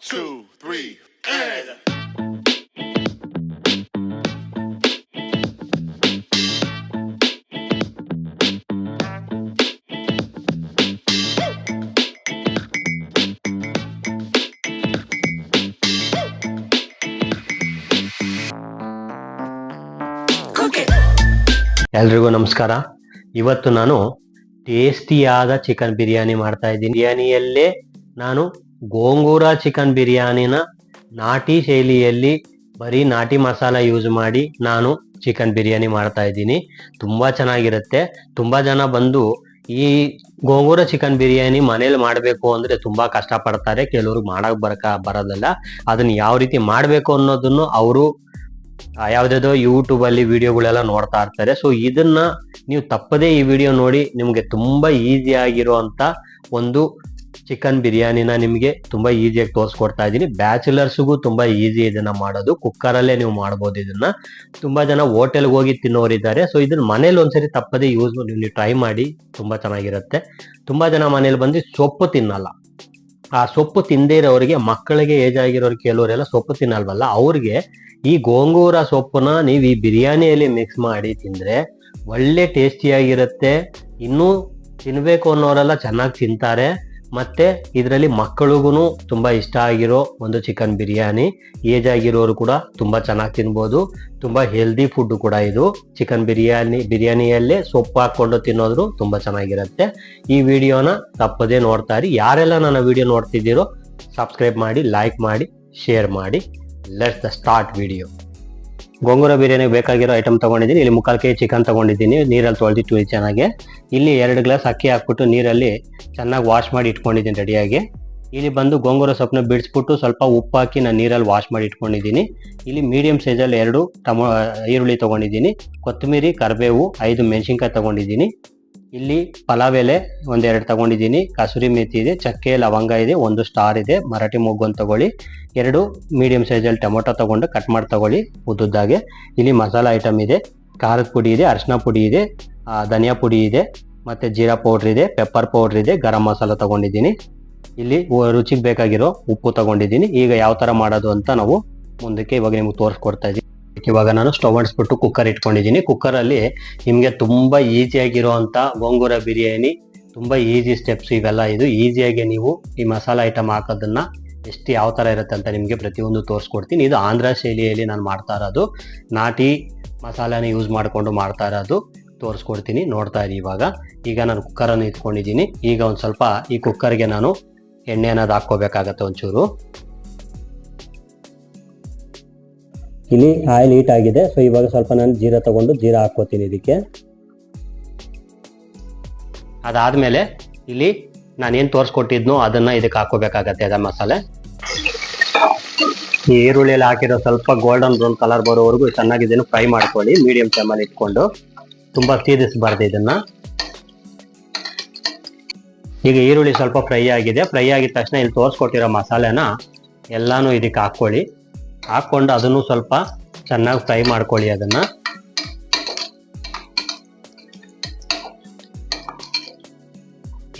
two, three, and. ಎಲ್ರಿಗೂ ನಮಸ್ಕಾರ. ಇವತ್ತು ನಾನು ಟೇಸ್ಟಿಯಾದ ಚಿಕನ್ ಬಿರಿಯಾನಿ ಮಾಡ್ತಾ ಇದ್ದೀನಿ. ಬಿರಿಯಾನಿಯಲ್ಲೇ ನಾನು ಗೋಂಗೂರ ಚಿಕನ್ ಬಿರಿಯಾನಿನ ನಾಟಿ ಶೈಲಿಯಲ್ಲಿ ಬರೀ ನಾಟಿ ಮಸಾಲ ಯೂಸ್ ಮಾಡಿ ನಾನು ಚಿಕನ್ ಬಿರಿಯಾನಿ ಮಾಡ್ತಾ ಇದ್ದೀನಿ. ತುಂಬ ಚೆನ್ನಾಗಿರುತ್ತೆ. ತುಂಬ ಜನ ಬಂದು ಈ ಗೋಂಗೂರ ಚಿಕನ್ ಬಿರಿಯಾನಿ ಮನೇಲಿ ಮಾಡಬೇಕು ಅಂದರೆ ತುಂಬ ಕಷ್ಟಪಡ್ತಾರೆ. ಕೆಲವರು ಮಾಡೋಕೆ ಬರಕ ಬರೋದಲ್ಲ ಅದನ್ನು ಯಾವ ರೀತಿ ಮಾಡಬೇಕು ಅನ್ನೋದನ್ನು ಅವರು ಯಾವುದ್ಯಾವುದೋ ಯೂಟ್ಯೂಬಲ್ಲಿ ವಿಡಿಯೋಗಳೆಲ್ಲ ನೋಡ್ತಾ ಇರ್ತಾರೆ. ಸೊ ಇದನ್ನು ನೀವು ತಪ್ಪದೇ ಈ ವಿಡಿಯೋ ನೋಡಿ ನಿಮಗೆ ತುಂಬ ಈಸಿ ಆಗಿರುವಂತ ಒಂದು ಚಿಕನ್ ಬಿರಿಯಾನಿನ ನಿಮಗೆ ತುಂಬಾ ಈಸಿಯಾಗಿ ತೋರಿಸ್ಕೊಡ್ತಾ ಇದ್ದೀನಿ. ಬ್ಯಾಚುಲರ್ಸ್ಗೂ ತುಂಬಾ ಈಸಿ ಇದನ್ನ ಮಾಡೋದು. ಕುಕ್ಕರಲ್ಲೇ ನೀವು ಮಾಡ್ಬೋದು ಇದನ್ನ. ತುಂಬಾ ಜನ ಹೋಟೆಲ್ಗೆ ಹೋಗಿ ತಿನ್ನೋರಿದ್ದಾರೆ ಸೊ ಇದನ್ನ ಮನೇಲಿ ಒಂದ್ಸರಿ ತಪ್ಪದೇ ಯೂಸ್ ನೀವು ಟ್ರೈ ಮಾಡಿ, ತುಂಬಾ ಚೆನ್ನಾಗಿರುತ್ತೆ. ತುಂಬಾ ಜನ ಮನೇಲಿ ಬಂದು ಸೊಪ್ಪು ತಿನ್ನಲ್ಲ. ಆ ಸೊಪ್ಪು ತಿಂದೇ ಇರೋರಿಗೆ, ಮಕ್ಕಳಿಗೆ ಏಜ್ ಆಗಿರೋರು ಕೆಲವರೆಲ್ಲ ಸೊಪ್ಪು ತಿನ್ನಲ್ವಲ್ಲ, ಅವ್ರಿಗೆ ಈ ಗೋಂಗೂರ ಸೊಪ್ಪನ್ನ ನೀವು ಈ ಬಿರಿಯಾನಿಯಲ್ಲಿ ಮಿಕ್ಸ್ ಮಾಡಿ ತಿಂದ್ರೆ ಒಳ್ಳೆ ಟೇಸ್ಟಿಯಾಗಿರುತ್ತೆ ಇನ್ನೂ ತಿನ್ಬೇಕು ಅನ್ನೋರೆಲ್ಲ ಚೆನ್ನಾಗಿ ತಿಂತಾರೆ. ಮತ್ತೆ ಇದರಲ್ಲಿ ಮಕ್ಕಳಿಗೂ ತುಂಬಾ ಇಷ್ಟ ಆಗಿರೋ ಒಂದು ಚಿಕನ್ ಬಿರಿಯಾನಿ. ಏಜ್ ಆಗಿರೋರು ಕೂಡ ತುಂಬಾ ಚೆನ್ನಾಗಿ ತಿನ್ಬೋದು. ತುಂಬಾ ಹೆಲ್ದಿ ಫುಡ್ ಕೂಡ ಇದು. ಚಿಕನ್ ಬಿರಿಯಾನಿ, ಬಿರಿಯಾನಿಯಲ್ಲೇ ಸೊಪ್ಪು ಹಾಕೊಂಡು ತಿನ್ನೋದ್ರು ತುಂಬಾ ಚೆನ್ನಾಗಿರುತ್ತೆ. ಈ ವಿಡಿಯೋನ ತಪ್ಪದೇ ನೋಡ್ತಾ ಇರಿ. ಯಾರೆಲ್ಲ ನನ್ನ ವಿಡಿಯೋ ನೋಡ್ತಿದ್ದೀರೋ ಸಬ್ಸ್ಕ್ರೈಬ್ ಮಾಡಿ ಲೈಕ್ ಮಾಡಿ ಶೇರ್ ಮಾಡಿ. Let's the start video gongura ಬಿರಿಯಾನಿಗೆ ಬೇಕಾಗಿರೋ ಐಟಮ್ ತೊಗೊಂಡಿದ್ದೀನಿ. ಇಲ್ಲಿ ಮುಕ್ಕಾಲು ಕೆ ಚಿಕನ್ ತಗೊಂಡಿದ್ದೀನಿ. ನೀರಲ್ಲಿ ತೊಳೆದಿಟ್ಟು ಚೆನ್ನಾಗಿ. ಇಲ್ಲಿ ಎರಡು ಗ್ಲಾಸ್ ಅಕ್ಕಿ ಹಾಕ್ಬಿಟ್ಟು ನೀರಲ್ಲಿ ಚೆನ್ನಾಗಿ ವಾಶ್ ಮಾಡಿ ಇಟ್ಕೊಂಡಿದ್ದೀನಿ ರೆಡಿಯಾಗಿ ಇಲ್ಲಿ ಬಂದು ಗೋಂಗೂರ ಸೊಪ್ಪನ್ನ ಬಿಡಿಸ್ಬಿಟ್ಟು ಸ್ವಲ್ಪ ಉಪ್ಪು ಹಾಕಿ ನಾನು ನೀರಲ್ಲಿ ವಾಶ್ ಮಾಡಿ ಇಟ್ಕೊಂಡಿದ್ದೀನಿ. ಇಲ್ಲಿ ಮೀಡಿಯಮ್ ಸೈಜಲ್ಲಿ ಎರಡು ಟಮೊ ಈರುಳ್ಳಿ ತೊಗೊಂಡಿದ್ದೀನಿ. ಕೊತ್ತಂಬರಿ, ಕರಿಬೇವು, ಐದು ಮೆಣಸಿನ್ಕಾಯಿ ತಗೊಂಡಿದ್ದೀನಿ. ಇಲ್ಲಿ ಪಲಾವ್ ಎಲೆ ಒಂದೆರಡು ತಗೊಂಡಿದ್ದೀನಿ. ಕಸೂರಿ ಮೆಥಿ ಇದೆ, ಚಕ್ಕೆ, ಲವಂಗ ಇದೆ, ಒಂದು ಸ್ಟಾರ್ ಇದೆ. ಮರಾಠಿ ಮೊಗ್ಗು ಅಂತ ತಗೊಳ್ಳಿ. ಎರಡು ಮೀಡಿಯಂ ಸೈಜಲ್ಲಿ ಟೊಮೊಟೊ ತಗೊಂಡು ಕಟ್ ಮಾಡಿ ತಗೊಳ್ಳಿ ಉದ್ದುದ್ದಾಗೆ. ಇಲ್ಲಿ ಮಸಾಲ ಐಟಮ್ ಇದೆ. ಖಾರದ ಪುಡಿ ಇದೆ, ಅರಿಶಿನ ಪುಡಿ ಇದೆ ಧನಿಯಾ ಪುಡಿ ಇದೆ, ಮತ್ತು ಜೀರಾ ಪೌಡ್ರ್ ಇದೆ ಪೆಪ್ಪರ್ ಪೌಡ್ರ್ ಇದೆ, ಗರಂ ಮಸಾಲ ತಗೊಂಡಿದ್ದೀನಿ. ಇಲ್ಲಿ ರುಚಿಗೆ ಬೇಕಾಗಿರೋ ಉಪ್ಪು ತಗೊಂಡಿದ್ದೀನಿ. ಈಗ ಯಾವ ಥರ ಮಾಡೋದು ಅಂತ ನಾವು ಮುಂದಕ್ಕೆ ಇವಾಗ ನಿಮ್ಗೆ ತೋರಿಸ್ಕೊಡ್ತಾ ಇದ್ದೀನಿ ಇವಾಗ ನಾನು ಸ್ಟವ್ ಅಂಟಿಸ್ಬಿಟ್ಟು ಕುಕ್ಕರ್ ಇಟ್ಕೊಂಡಿದ್ದೀನಿ. ಕುಕ್ಕರಲ್ಲಿ ನಿಮಗೆ ತುಂಬ ಈಸಿಯಾಗಿರುವಂತ ಗೋಂಗೂರ ಬಿರಿಯಾನಿ, ತುಂಬ ಈಸಿ ಸ್ಟೆಪ್ಸ್ ಇವೆಲ್ಲ ಇದು. ಈಸಿಯಾಗಿ ನೀವು ಈ ಮಸಾಲ ಐಟಮ್ ಹಾಕೋದನ್ನ ಎಷ್ಟು ಯಾವ ಥರ ಇರುತ್ತೆ ಅಂತ ನಿಮಗೆ ಪ್ರತಿಯೊಂದು ತೋರಿಸ್ಕೊಡ್ತೀನಿ. ಇದು ಆಂಧ್ರ ಶೈಲಿಯಲ್ಲಿ ನಾನು ಮಾಡ್ತಾ ಇರೋದು. ನಾಟಿ ಮಸಾಲೆನ ಯೂಸ್ ಮಾಡಿಕೊಂಡು ಮಾಡ್ತಾ ಇರೋದು. ತೋರಿಸ್ಕೊಡ್ತೀನಿ. ನೋಡ್ತಾ ಇರಿ ಇವಾಗ. ಈಗ ನಾನು ಕುಕ್ಕರನ್ನು ಇಟ್ಕೊಂಡಿದ್ದೀನಿ. ಈಗ ಒಂದು ಸ್ವಲ್ಪ ಈ ಕುಕ್ಕರ್ಗೆ ನಾನು ಎಣ್ಣೆ ಅನ್ನೋದು ಹಾಕ್ಕೋಬೇಕಾಗತ್ತೆ ಒಂಚೂರು. ಇಲ್ಲಿ ಆಯಿಲ್ ಹೀಟ್ ಆಗಿದೆ. ಸೊ ಇವಾಗ ಸ್ವಲ್ಪ ನಾನು ಜೀರಾ ತಗೊಂಡು ಜೀರಾ ಹಾಕೋತೀನಿ ಇದಕ್ಕೆ. ಅದಾದ್ಮೇಲೆ ಇಲ್ಲಿ ನಾನೇನು ತೋರಿಸ್ಕೊಟ್ಟಿದ್ನೋ ಅದನ್ನ ಇದಕ್ಕೆ ಹಾಕೋಬೇಕಾಗತ್ತೆ ಅದ ಮಸಾಲೆ. ಈ ಈರುಳ್ಳಿಯಲ್ಲಿ ಹಾಕಿರೋ ಸ್ವಲ್ಪ ಗೋಲ್ಡನ್ ಬ್ರೌನ್ ಕಲರ್ ಬರೋವರೆಗೂ ಚೆನ್ನಾಗಿ ಫ್ರೈ ಮಾಡ್ಕೊಳ್ಳಿ ಮೀಡಿಯಂ ಫ್ಲೇಮಲ್ಲಿ ಇಟ್ಕೊಂಡು. ತುಂಬ ಸೀದಿಸಬಾರ್ದು ಇದನ್ನು. ಈಗ ಈರುಳ್ಳಿ ಸ್ವಲ್ಪ ಫ್ರೈ ಆಗಿದೆ. ಫ್ರೈ ಆಗಿದ ತಕ್ಷಣ ಇಲ್ಲಿ ತೋರಿಸ್ಕೊಟ್ಟಿರೋ ಮಸಾಲೆನ ಎಲ್ಲಾನು ಇದಕ್ಕೆ ಹಾಕ್ಕೊಳ್ಳಿ. ಹಾಕೊಂಡು ಅದನ್ನು ಸ್ವಲ್ಪ ಚೆನ್ನಾಗಿ ಫ್ರೈ ಮಾಡ್ಕೊಳ್ಳಿ ಅದನ್ನು.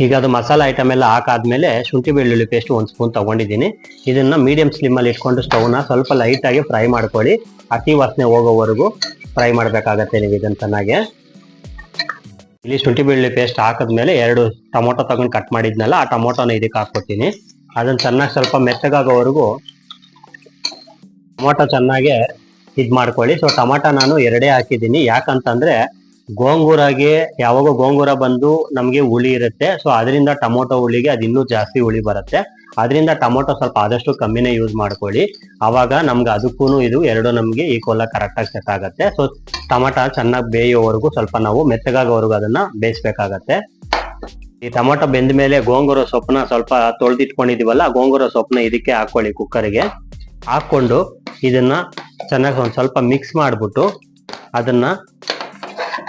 ಈಗ ಅದು ಮಸಾಲ ಐಟಮ್ ಎಲ್ಲ ಹಾಕಾದ್ಮೇಲೆ ಶುಂಠಿ ಬೆಳ್ಳುಳ್ಳಿ ಪೇಸ್ಟ್ ಒಂದು ಸ್ಪೂನ್ ತಗೊಂಡಿದ್ದೀನಿ. ಇದನ್ನ ಮೀಡಿಯಂ ಸ್ಲಿಮ್ ಅಲ್ಲಿ ಇಟ್ಕೊಂಡು ಸ್ಟೌನ ಸ್ವಲ್ಪ ಲೈಟ್ ಆಗಿ ಫ್ರೈ ಮಾಡ್ಕೊಳ್ಳಿ. ಅತಿ ವಾಸನೆ ಹೋಗೋವರೆಗೂ ಫ್ರೈ ಮಾಡಬೇಕಾಗತ್ತೆ ನೀವು ಇದನ್ನು ಚೆನ್ನಾಗೆ. ಇಲ್ಲಿ ಶುಂಠಿ ಬೆಳ್ಳುಳ್ಳಿ ಪೇಸ್ಟ್ ಹಾಕಿದ್ಮೇಲೆ ಎರಡು ಟೊಮೊಟೊ ತಗೊಂಡು ಕಟ್ ಮಾಡಿದ್ನಲ್ಲ, ಆ ಟೊಮೊಟೊನ ಇದಕ್ಕೆ ಹಾಕ್ಕೊತೀನಿ ಅದನ್ನು ಚೆನ್ನಾಗಿ ಸ್ವಲ್ಪ ಮೆತ್ತಗಾಗೋವರೆಗೂ ಟೊಮೊಟೊ ಚೆನ್ನಾಗೆ ಇದ್ ಮಾಡ್ಕೊಳ್ಳಿ. ಸೊ ಟೊಮೊಟೊ ನಾನು ಎರಡೇ ಹಾಕಿದ್ದೀನಿ. ಯಾಕಂತಂದ್ರೆ ಗೋಂಗೂರಾಗೆ ಯಾವಾಗ ಗೋಂಗೂರ ಬಂದು ನಮಗೆ ಹುಳಿ ಇರುತ್ತೆ. ಸೊ ಅದರಿಂದ ಟೊಮೊಟೊ ಹುಳಿಗೆ ಅದು ಇನ್ನೂ ಜಾಸ್ತಿ ಹುಳಿ ಬರುತ್ತೆ. ಅದರಿಂದ ಟೊಮೊಟೊ ಸ್ವಲ್ಪ ಆದಷ್ಟು ಕಮ್ಮಿನೇ ಯೂಸ್ ಮಾಡ್ಕೊಳ್ಳಿ. ಆವಾಗ ನಮ್ಗೆ ಅದಕ್ಕೂ ಇದು ಎರಡು ನಮಗೆ ಈಕ್ವಲ್ ಕರೆಕ್ಟಾಗಿ ಸೆಟ್ ಆಗುತ್ತೆ. ಸೊ ಟೊಮೊಟೊ ಚೆನ್ನಾಗಿ ಬೇಯೋವರೆಗೂ ಸ್ವಲ್ಪ ನಾವು ಮೆತ್ತಗಾಗೋವರೆಗೂ ಅದನ್ನ ಬೇಯಿಸ್ಬೇಕಾಗತ್ತೆ. ಈ ಟೊಮೊಟೊ ಬೆಂದ ಮೇಲೆ ಗೋಂಗೂರ ಸೊಪ್ಪನ್ನ ಸ್ವಲ್ಪ ತೊಳೆದಿಟ್ಕೊಂಡಿದೀವಲ್ಲ, ಗೋಂಗೂರ ಸೊಪ್ಪನ್ನ ಇದಕ್ಕೆ ಹಾಕೊಳ್ಳಿ ಕುಕ್ಕರ್ಗೆ ಹಾಕೊಂಡು ಇದನ್ನ ಚೆನ್ನಾಗಿ ಒಂದು ಸ್ವಲ್ಪ ಮಿಕ್ಸ್ ಮಾಡಿಬಿಟ್ಟು ಅದನ್ನ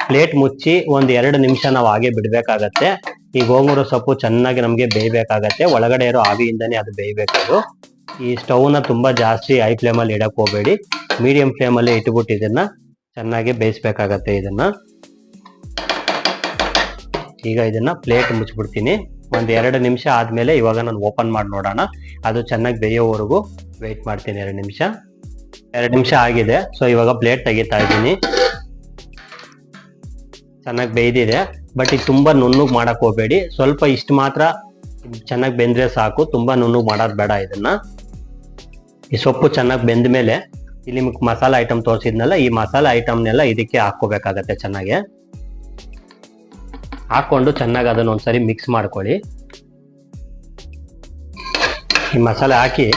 ಪ್ಲೇಟ್ ಮುಚ್ಚಿ ಒಂದು ಎರಡು ನಿಮಿಷ ನಾವು ಹಾಗೆ ಬಿಡಬೇಕಾಗತ್ತೆ. ಈ ಗೋಂಗೂರ ಸೊಪ್ಪು ಚೆನ್ನಾಗಿ ನಮಗೆ ಬೇಯಬೇಕಾಗತ್ತೆ. ಒಳಗಡೆ ಇರೋ ಆವಿಯಿಂದನೇ ಅದು ಬೇಯಬೇಕು ಈ ಸ್ಟವ್ನ ತುಂಬಾ ಜಾಸ್ತಿ ಹೈ ಫ್ಲೇಮಲ್ಲಿ ಇಡಕ್ಕೆ ಹೋಗಬೇಡಿ. ಮೀಡಿಯಂ ಫ್ಲೇಮಲ್ಲಿ ಇಟ್ಬಿಟ್ಟು ಇದನ್ನ ಚೆನ್ನಾಗಿ ಬೇಯಿಸ್ಬೇಕಾಗತ್ತೆ ಇದನ್ನ. ಈಗ ಇದನ್ನ ಪ್ಲೇಟ್ ಮುಚ್ಚಿಬಿಡ್ತೀನಿ. ಒಂದು ಎರಡು ನಿಮಿಷ ಆದಮೇಲೆ ಇವಾಗ ನಾನು ಓಪನ್ ಮಾಡಿ ನೋಡೋಣ. ಅದು ಚೆನ್ನಾಗಿ ಬೇಯೋವರೆಗೂ ವೆಯ್ಟ್ ಮಾಡ್ತೀನಿ ಎರಡು ನಿಮಿಷ. ಎರಡು ನಿಮಿಷ ಆಗಿದೆ. ಸೊ ಇವಾಗ ಪ್ಲೇಟ್ ತೆಗಿತಾ ಇದ್ದೀನಿ. ಚೆನ್ನಾಗಿ ಬೇಯ್ದಿದೆ. ಬಟ್ ಇದು ತುಂಬ ನುಣ್ಣಗೆ ಮಾಡಕ್ಕೆ ಹೋಗ್ಬೇಡಿ. ಸ್ವಲ್ಪ ಇಷ್ಟು ಮಾತ್ರ ಚೆನ್ನಾಗಿ ಬೆಂದ್ರೆ ಸಾಕು. ತುಂಬ ನುಣ್ಣಗೆ ಮಾಡೋದು ಬೇಡ ಇದನ್ನು. ಈ ಸೊಪ್ಪು ಚೆನ್ನಾಗಿ ಬೆಂದ ಮೇಲೆ ಇಲ್ಲಿ ನಿಮ್ಗೆ ಮಸಾಲೆ ಐಟಮ್ ತೋರಿಸಿದ್ನಲ್ಲ, ಈ ಮಸಾಲೆ ಐಟಮ್ನೆಲ್ಲ ಇದಕ್ಕೆ ಹಾಕೋಬೇಕಾಗತ್ತೆ ಚೆನ್ನಾಗೆ. ಹಾಕ್ಕೊಂಡು ಚೆನ್ನಾಗಿ ಅದನ್ನ ಒಂದ್ಸರಿ ಮಿಕ್ಸ್ ಮಾಡ್ಕೊಳ್ಳಿ. ಈ ಮಸಾಲೆ ಹಾಕಿ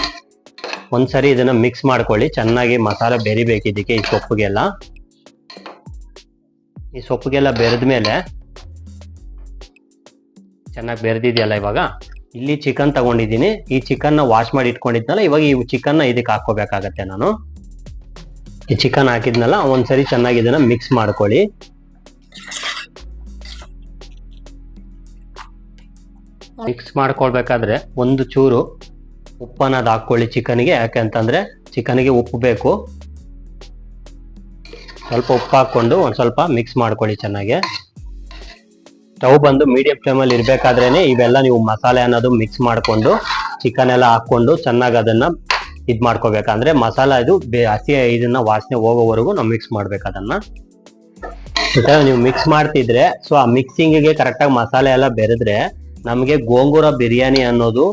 ಒಂದ್ಸರಿ ಇದನ್ನ ಮಿಕ್ಸ್ ಮಾಡ್ಕೊಳ್ಳಿ. ಚೆನ್ನಾಗಿ ಮಸಾಲೆ ಇದಕ್ಕೆ ಈ ಸೊಪ್ಪಿಗೆಲ್ಲ. ಈ ಸೊಪ್ಪಿಗೆಲ್ಲ ಬೆರೆದ ಮೇಲೆ ಚೆನ್ನಾಗಿ ಬೆರೆದಿದೆಯಲ್ಲ ಇವಾಗ? ಇಲ್ಲಿ ಚಿಕನ್ ತಗೊಂಡಿದ್ದೀನಿ. ಈ ಚಿಕನ್ನ ವಾಶ್ ಮಾಡಿ ಇಟ್ಕೊಂಡಿದ್ನಲ್ಲ, ಇವಾಗ ಈ ಚಿಕನ್ನ ಇದಕ್ಕೆ ಹಾಕೋಬೇಕಾಗತ್ತೆ ನಾನು. ಈ ಚಿಕನ್ ಹಾಕಿದ್ನಲ್ಲ, ಒಂದ್ಸರಿ ಚೆನ್ನಾಗಿ ಇದನ್ನ ಮಿಕ್ಸ್ ಮಾಡ್ಕೊಳ್ಳಿ. ಮಿಕ್ಸ್ ಮಾಡ್ಕೊಳ್ಬೇಕಾದ್ರೆ ಒಂದು ಚೂರು ಉಪ್ಪನ್ನ ಅದ್ ಹಾಕೊಳ್ಳಿ ಚಿಕನ್ಗೆ. ಯಾಕೆಂತಂದ್ರೆ ಚಿಕನ್ಗೆ ಉಪ್ಪು ಬೇಕು. ಸ್ವಲ್ಪ ಉಪ್ಪು ಹಾಕೊಂಡು ಒಂದ್ ಸ್ವಲ್ಪ ಮಿಕ್ಸ್ ಮಾಡ್ಕೊಳ್ಳಿ ಚೆನ್ನಾಗಿ. ಸ್ಟವ್ ಬಂದು ಮೀಡಿಯಂ ಫ್ಲೇಮಲ್ಲಿ ಇರ್ಬೇಕಾದ್ರೇನೆ ಇವೆಲ್ಲ ನೀವು ಮಸಾಲೆ ಅನ್ನೋದು ಮಿಕ್ಸ್ ಮಾಡ್ಕೊಂಡು ಚಿಕನ್ ಎಲ್ಲ ಹಾಕೊಂಡು ಚೆನ್ನಾಗಿ ಅದನ್ನ ಇದ್ ಮಾಡ್ಕೋಬೇಕಂದ್ರೆ ಮಸಾಲ ಇದು ಹಸಿ ಇದನ್ನ ವಾಸನೆ ಹೋಗೋವರೆಗೂ ನಾವು ಮಿಕ್ಸ್ ಮಾಡ್ಬೇಕು ಅದನ್ನ. ನೀವು ಮಿಕ್ಸ್ ಮಾಡ್ತಿದ್ರೆ ಸೊ ಆ ಮಿಕ್ಸಿಂಗಿಗೆ ಕರೆಕ್ಟಾಗಿ ಮಸಾಲೆ ಎಲ್ಲ ಬೆರೆದ್ರೆ ನಮಗೆ ಗೋಂಗೂರ ಬಿರಿಯಾನಿ ಅನ್ನೋದು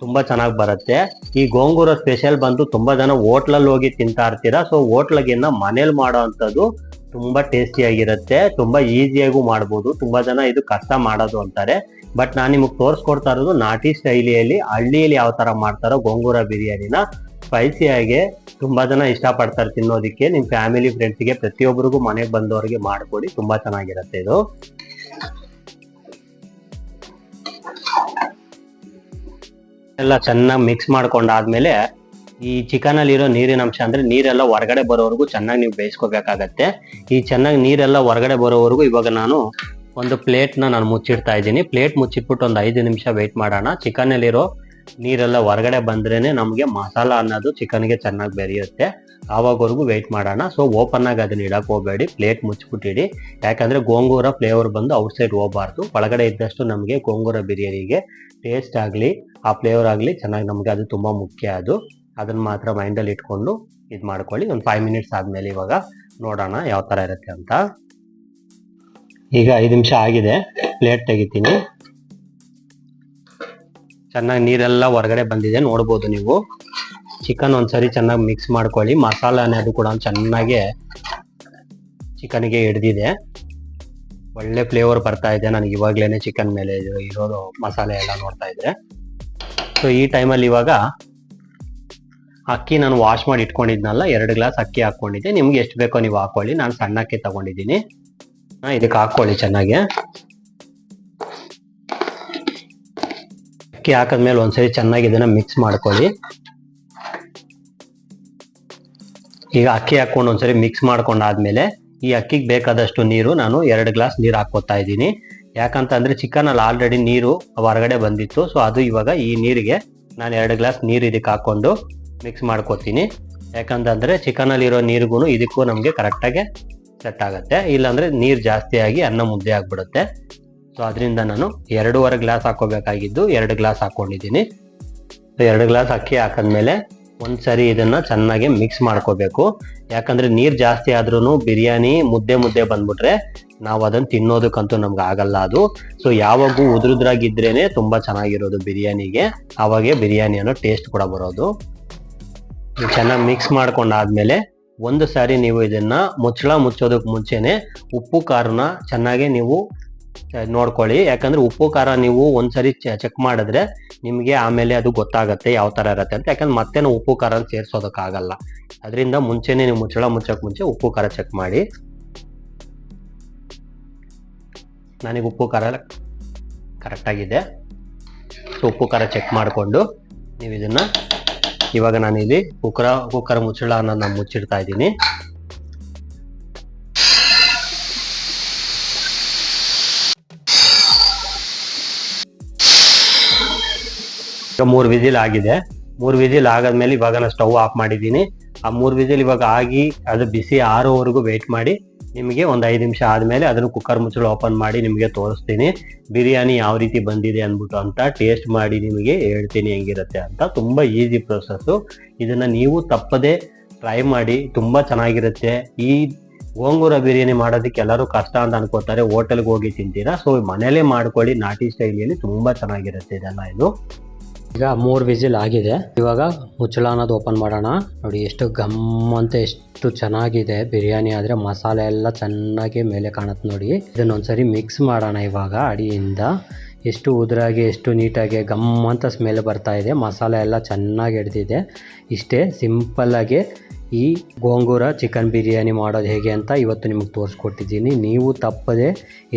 ತುಂಬಾ ಚೆನ್ನಾಗಿ ಬರುತ್ತೆ. ಈ ಗೋಂಗೂರ ಸ್ಪೆಷಲ್ ಬಂದು ತುಂಬಾ ಜನ ಹೋಟ್ಲಲ್ಲಿ ಹೋಗಿ ತಿಂತಾ ಇರ್ತೀರಾ. ಸೊ ಹೋಟ್ಲಗಿನ್ನ ಮನೇಲಿ ಮಾಡೋ ಅಂಥದ್ದು ತುಂಬಾ ಟೇಸ್ಟಿಯಾಗಿರುತ್ತೆ ತುಂಬಾ ಈಸಿಯಾಗೂ ಮಾಡ್ಬೋದು. ತುಂಬಾ ಜನ ಇದು ಕಷ್ಟ ಮಾಡೋದು ಅಂತಾರೆ. ಬಟ್ ನಾನು ನಿಮಗೆ ತೋರಿಸ್ಕೊಡ್ತಾ ಇರೋದು ನಾಟಿ ಶೈಲಿಯಲ್ಲಿ, ಹಳ್ಳಿಯಲ್ಲಿ ಯಾವ ತರ ಮಾಡ್ತಾರೋ ಗೋಂಗೂರ ಬಿರಿಯಾನಿನ ಸ್ಪೈಸಿಯಾಗಿ ತುಂಬಾ ಜನ ಇಷ್ಟಪಡ್ತಾರೆ ತಿನ್ನೋದಕ್ಕೆ. ನಿಮ್ ಫ್ಯಾಮಿಲಿ ಫ್ರೆಂಡ್ಸ್ಗೆ ಪ್ರತಿಯೊಬ್ಬರಿಗೂ ಮನೆಗೆ ಬಂದವರಿಗೆ ಮಾಡ್ಕೊಡಿ. ತುಂಬಾ ಚೆನ್ನಾಗಿರುತ್ತೆ ಇದು. ಎಲ್ಲ ಚೆನ್ನಾಗಿ ಮಿಕ್ಸ್ ಮಾಡ್ಕೊಂಡಾದ್ಮೇಲೆ ಈ ಚಿಕನ್ ಅಲ್ಲಿ ಇರೋ ನೀರಿನ ಅಂಶ ಅಂದ್ರೆ ನೀರೆಲ್ಲ ಹೊರಗಡೆ ಬರೋವರೆಗೂ ಚೆನ್ನಾಗಿ ನೀವು ಬೇಯಿಸ್ಕೋಬೇಕಾಗತ್ತೆ. ಈ ಚೆನ್ನಾಗಿ ನೀರೆಲ್ಲ ಹೊರಗಡೆ ಬರೋವರೆಗೂ ಇವಾಗ ನಾನು ಒಂದು ಪ್ಲೇಟ್ನ ನಾನು ಮುಚ್ಚಿಡ್ತಾ ಇದ್ದೀನಿ. ಪ್ಲೇಟ್ ಮುಚ್ಚಿಟ್ಬಿಟ್ಟು ಒಂದು ಐದು ನಿಮಿಷ ವೆಯ್ಟ್ ಮಾಡೋಣ. ಚಿಕನ್ ಅಲ್ಲಿರೋ ನೀರೆಲ್ಲ ಹೊರಗಡೆ ಬಂದ್ರೇನೆ ನಮಗೆ ಮಸಾಲ ಅನ್ನೋದು ಚಿಕನ್ಗೆ ಚೆನ್ನಾಗಿ ಬೆರೆಯುತ್ತೆ. ಆವಾಗವರೆಗೂ ವೆಯ್ಟ್ ಮಾಡೋಣ. ಸೊ ಓಪನ್ ಆಗಿ ಅದನ್ನ ಇಡಕ್ಕೆ ಹೋಗಬೇಡಿ. ಪ್ಲೇಟ್ ಮುಚ್ಚಿಬಿಟ್ಟಿಡಿ. ಯಾಕಂದ್ರೆ ಗೋಂಗೂರ ಫ್ಲೇವರ್ ಬಂದು ಔಟ್ ಸೈಡ್ ಹೋಗಬಾರ್ದು. ಒಳಗಡೆ ಇದ್ದಷ್ಟು ನಮಗೆ ಗೋಂಗೂರ ಬಿರಿಯಾನಿಗೆ ಟೇಸ್ಟ್ ಆಗಲಿ, ಆ ಫ್ಲೇವರ್ ಆಗಲಿ ಚೆನ್ನಾಗಿ ನಮಗೆ ಅದು ತುಂಬ ಮುಖ್ಯ ಅದು. ಅದನ್ನು ಮಾತ್ರ ಮೈಂಡಲ್ಲಿ ಇಟ್ಕೊಂಡು ಇದು ಮಾಡ್ಕೊಳ್ಳಿ. ಒಂದು ಫೈವ್ ಮಿನಿಟ್ಸ್ ಆದಮೇಲೆ ಇವಾಗ ನೋಡೋಣ ಯಾವ ಥರ ಇರುತ್ತೆ ಅಂತ. ಈಗ ಐದು ನಿಮಿಷ ಆಗಿದೆ. ಪ್ಲೇಟ್ ತೆಗಿತೀನಿ. ಚೆನ್ನಾಗಿ ನೀರೆಲ್ಲ ಹೊರಗಡೆ ಬಂದಿದೆ, ನೋಡ್ಬೋದು ನೀವು. ಚಿಕನ್ ಒಂದ್ಸರಿ ಚೆನ್ನಾಗಿ ಮಿಕ್ಸ್ ಮಾಡ್ಕೊಳ್ಳಿ. ಮಸಾಲೆ ಅನ್ನೋದು ಕೂಡ ಚೆನ್ನಾಗೆ ಚಿಕನ್ಗೆ ಹಿಡ್ದಿದೆ. ಒಳ್ಳೆ ಫ್ಲೇವರ್ ಬರ್ತಾ ಇದೆ. ನನಗೆ ಇವಾಗ್ಲೇನೆ ಚಿಕನ್ ಮೇಲೆ ಇರೋದು ಮಸಾಲೆ ಎಲ್ಲ ನೋಡ್ತಾ ಇದ್ರೆ. ಸೊ ಈ ಟೈಮಲ್ಲಿ ಇವಾಗ ಅಕ್ಕಿ ನಾನು ವಾಶ್ ಮಾಡಿ ಇಟ್ಕೊಂಡಿದ್ನಲ್ಲ, ಎರಡು ಗ್ಲಾಸ್ ಅಕ್ಕಿ ಹಾಕ್ಕೊಂಡಿದ್ದೆ. ನಿಮ್ಗೆ ಎಷ್ಟು ಬೇಕೋ ನೀವು ಹಾಕೊಳ್ಳಿ. ನಾನು ಸಣ್ಣ ಅಕ್ಕಿ ತಗೊಂಡಿದ್ದೀನಿ ಇದಕ್ಕೆ ಹಾಕ್ಕೊಳ್ಳಿ ಚೆನ್ನಾಗಿ. ಅಕ್ಕಿ ಹಾಕಿದ್ಮೇಲೆ ಒಂದ್ಸರಿ ಚೆನ್ನಾಗಿ ಇದನ್ನ ಮಿಕ್ಸ್ ಮಾಡ್ಕೊಳ್ಳಿ. ಈಗ ಅಕ್ಕಿ ಹಾಕೊಂಡು ಒಂದ್ಸರಿ ಮಿಕ್ಸ್ ಮಾಡ್ಕೊಂಡಾದ್ಮೇಲೆ ಈ ಅಕ್ಕಿಗೆ ಬೇಕಾದಷ್ಟು ನೀರು ನಾನು ಎರಡು ಗ್ಲಾಸ್ ನೀರು ಹಾಕೋತಾ ಇದ್ದೀನಿ. ಯಾಕಂತಂದರೆ ಚಿಕನಲ್ಲಿ ಆಲ್ರೆಡಿ ನೀರು ಹೊರಗಡೆ ಬಂದಿತ್ತು. ಸೊ ಅದು ಇವಾಗ ಈ ನೀರಿಗೆ ನಾನು ಎರಡು ಗ್ಲಾಸ್ ನೀರು ಇದಕ್ಕೆ ಹಾಕ್ಕೊಂಡು ಮಿಕ್ಸ್ ಮಾಡ್ಕೋತೀನಿ. ಯಾಕಂತಂದರೆ ಚಿಕನಲ್ಲಿರೋ ನೀರಿಗೂ ಇದಕ್ಕೂ ನಮಗೆ ಕರೆಕ್ಟಾಗಿ ಸೆಟ್ ಆಗುತ್ತೆ. ಇಲ್ಲಾಂದರೆ ನೀರು ಜಾಸ್ತಿಯಾಗಿ ಅನ್ನ ಮುದ್ದೆ ಆಗಿಬಿಡುತ್ತೆ. ಸೊ ಅದರಿಂದ ನಾನು ಎರಡೂವರೆ ಗ್ಲಾಸ್ ಹಾಕೋಬೇಕಾಗಿದ್ದು ಎರಡು ಗ್ಲಾಸ್ ಹಾಕ್ಕೊಂಡಿದ್ದೀನಿ ಸೊ ಎರಡು ಗ್ಲಾಸ್ ಅಕ್ಕಿ ಹಾಕದ್ಮೇಲೆ ಒಂದ್ಸರಿ ಇದನ್ನ ಚೆನ್ನಾಗಿ ಮಿಕ್ಸ್ ಮಾಡ್ಕೋಬೇಕು. ಯಾಕಂದ್ರೆ ನೀರ್ ಜಾಸ್ತಿ ಆದ್ರೂ ಬಿರಿಯಾನಿ ಮುದ್ದೆ ಮುದ್ದೆ ಬಂದ್ಬಿಟ್ರೆ ನಾವು ಅದನ್ನ ತಿನ್ನೋದಕ್ಕಂತೂ ನಮ್ಗೆ ಆಗಲ್ಲ ಅದು. ಸೊ ಯಾವಾಗೂ ಉದುರುದ್ರಾಗಿದ್ರೇನೆ ತುಂಬಾ ಚೆನ್ನಾಗಿರೋದು ಬಿರಿಯಾನಿಗೆ. ಆವಾಗೆ ಬಿರಿಯಾನಿ ಅನ್ನೋ ಟೇಸ್ಟ್ ಕೂಡ ಬರೋದು. ಚೆನ್ನಾಗಿ ಮಿಕ್ಸ್ ಮಾಡ್ಕೊಂಡಾದ್ಮೇಲೆ ಒಂದು ಸಾರಿ ನೀವು ಇದನ್ನ ಮುಚ್ಚಳ ಮುಚ್ಚೋದಕ್ಕೆ ಮುಂಚೆನೆ ಉಪ್ಪು, ಖಾರನ ಚೆನ್ನಾಗಿ ನೀವು ನೋಡ್ಕೊಳ್ಳಿ. ಯಾಕಂದ್ರೆ ಉಪ್ಪು, ಖಾರ ನೀವು ಒಂದ್ಸರಿ ಚೆಕ್ ಮಾಡಿದ್ರೆ ನಿಮಗೆ ಆಮೇಲೆ ಅದು ಗೊತ್ತಾಗತ್ತೆ ಯಾವ ತರ ಇರತ್ತೆ ಅಂತ. ಯಾಕಂದ್ರೆ ಮತ್ತೆ ನಾವು ಉಪ್ಪು, ಖಾರನ ಸೇರ್ಸೋದಕ್ಕಾಗಲ್ಲ. ಅದರಿಂದ ಮುಂಚೆನೆ ನೀವು ಮುಚ್ಚಳ ಮುಚ್ಚಕ್ ಮುಂಚೆ ಉಪ್ಪು, ಖಾರ ಚೆಕ್ ಮಾಡಿ. ನನಗೆ ಉಪ್ಪು, ಖಾರ ಕರೆಕ್ಟಾಗಿದೆ ಸೊ ಉಪ್ಪು, ಖಾರ ಚೆಕ್ ಮಾಡಿಕೊಂಡು ನೀವು ಇದನ್ನ ಇವಾಗ ಇಲ್ಲಿ ಕುಕ್ಕರ ಕುಕ್ಕರ್ ಮುಚ್ಚಳ ನಾನು ಮುಚ್ಚಿಡ್ತಾ ಇದ್ದೀನಿ. ಈಗ ಮೂರು ವಿಜಿಲ್ ಆಗಿದೆ. ಮೂರು ವಿಜಿಲ್ ಆಗಾದ್ಮೇಲೆ ಇವಾಗ ನಾನು ಸ್ಟವ್ ಆಫ್ ಮಾಡಿದ್ದೀನಿ. ಆ ಮೂರು ವಿಜಿಲ್ ಇವಾಗ ಆಗಿ ಅದು ಬಿಸಿ ಆರೋವರೆಗೂ ವೆಯ್ಟ್ ಮಾಡಿ ನಿಮಗೆ ಒಂದು ಐದು ನಿಮಿಷ ಆದಮೇಲೆ ಅದನ್ನು ಕುಕ್ಕರ್ ಮುಚ್ಚಳ ಓಪನ್ ಮಾಡಿ ನಿಮಗೆ ತೋರಿಸ್ತೀನಿ. ಬಿರಿಯಾನಿ ಯಾವ ರೀತಿ ಬಂದಿದೆ ಅಂದ್ಬಿಟ್ಟು ಅಂತ ಟೇಸ್ಟ್ ಮಾಡಿ ನಿಮಗೆ ಹೇಳ್ತೀನಿ ಹೆಂಗಿರುತ್ತೆ ಅಂತ. ತುಂಬ ಈಸಿ ಪ್ರೊಸೆಸ್ಸು ಇದನ್ನು ನೀವು ತಪ್ಪದೆ ಟ್ರೈ ಮಾಡಿ, ತುಂಬ ಚೆನ್ನಾಗಿರುತ್ತೆ. ಈ ಗೋಂಗೂರ ಬಿರಿಯಾನಿ ಮಾಡೋದಕ್ಕೆ ಎಲ್ಲರೂ ಕಷ್ಟ ಅಂತ ಅನ್ಕೋತಾರೆ. ಹೋಟೆಲ್ಗೆ ಹೋಗಿ ತಿಂತೀರಾ? ಸೊ ಮನೇಲೇ ಮಾಡ್ಕೊಳ್ಳಿ. ನಾಟಿ ಸ್ಟೈಲಿಯಲ್ಲಿ ತುಂಬ ಚೆನ್ನಾಗಿರುತ್ತೆ ಇದೆಲ್ಲ ಇದು. ಈಗ ಮೂರು ವಿಸಿಲ್ ಆಗಿದೆ. ಇವಾಗ ಮುಚ್ಚಳ ಅನ್ನೋದು ಓಪನ್ ಮಾಡೋಣ. ನೋಡಿ ಎಷ್ಟು ಗಮ್ ಅಂತ ಎಷ್ಟು ಚೆನ್ನಾಗಿದೆ. ಬಿರಿಯಾನಿ ಆದರೆ ಮಸಾಲೆ ಎಲ್ಲ ಚೆನ್ನಾಗಿ ಮೇಲೆ ಕಾಣುತ್ತೆ ನೋಡಿ. ಇದನ್ನೊಂದ್ಸರಿ ಮಿಕ್ಸ್ ಮಾಡೋಣ ಇವಾಗ ಅಡಿಯಿಂದ. ಎಷ್ಟು ಉದುರಾಗಿ, ಎಷ್ಟು ನೀಟಾಗಿ ಗಮ್ ಅಂತ ಸ್ಮೆಲ್ ಬರ್ತಾ ಇದೆ. ಮಸಾಲೆ ಎಲ್ಲ ಚೆನ್ನಾಗಿ ಹಿಡ್ದಿದೆ. ಇಷ್ಟೇ ಸಿಂಪಲ್ಲಾಗಿ ಈ ಗೋಂಗೂರ ಚಿಕನ್ ಬಿರಿಯಾನಿ ಮಾಡೋದು ಹೇಗೆ ಅಂತ ಇವತ್ತು ನಿಮಗೆ ತೋರಿಸ್ಕೊಟ್ಟಿದ್ದೀನಿ. ನೀವು ತಪ್ಪದೆ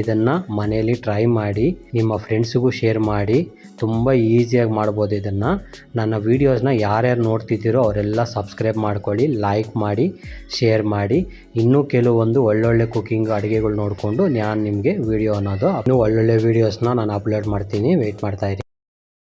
ಇದನ್ನು ಮನೆಯಲ್ಲಿ ಟ್ರೈ ಮಾಡಿ, ನಿಮ್ಮ ಫ್ರೆಂಡ್ಸಿಗೂ ಶೇರ್ ಮಾಡಿ, ತುಂಬ ಈಸಿಯಾಗಿ ಮಾಡ್ಬೋದು ಇದನ್ನು. ನನ್ನ ವೀಡಿಯೋಸ್ನ ಯಾರ್ಯಾರು ನೋಡ್ತಿದ್ದೀರೋ ಅವರೆಲ್ಲ ಸಬ್ಸ್ಕ್ರೈಬ್ ಮಾಡ್ಕೊಳ್ಳಿ ಲೈಕ್ ಮಾಡಿ ಶೇರ್ ಮಾಡಿ. ಇನ್ನೂ ಕೆಲವೊಂದು ಒಳ್ಳೊಳ್ಳೆ ಕುಕ್ಕಿಂಗ್ ಅಡುಗೆಗಳು ನೋಡಿಕೊಂಡು ನಾನು ನಿಮಗೆ ವೀಡಿಯೋ ಅನ್ನೋದು, ಇನ್ನೂ ಒಳ್ಳೊಳ್ಳೆ ವೀಡಿಯೋಸ್ನ ನಾನು ಅಪ್ಲೋಡ್ ಮಾಡ್ತೀನಿ. ವೆಯ್ಟ್ ಮಾಡ್ತಾಯಿರಿ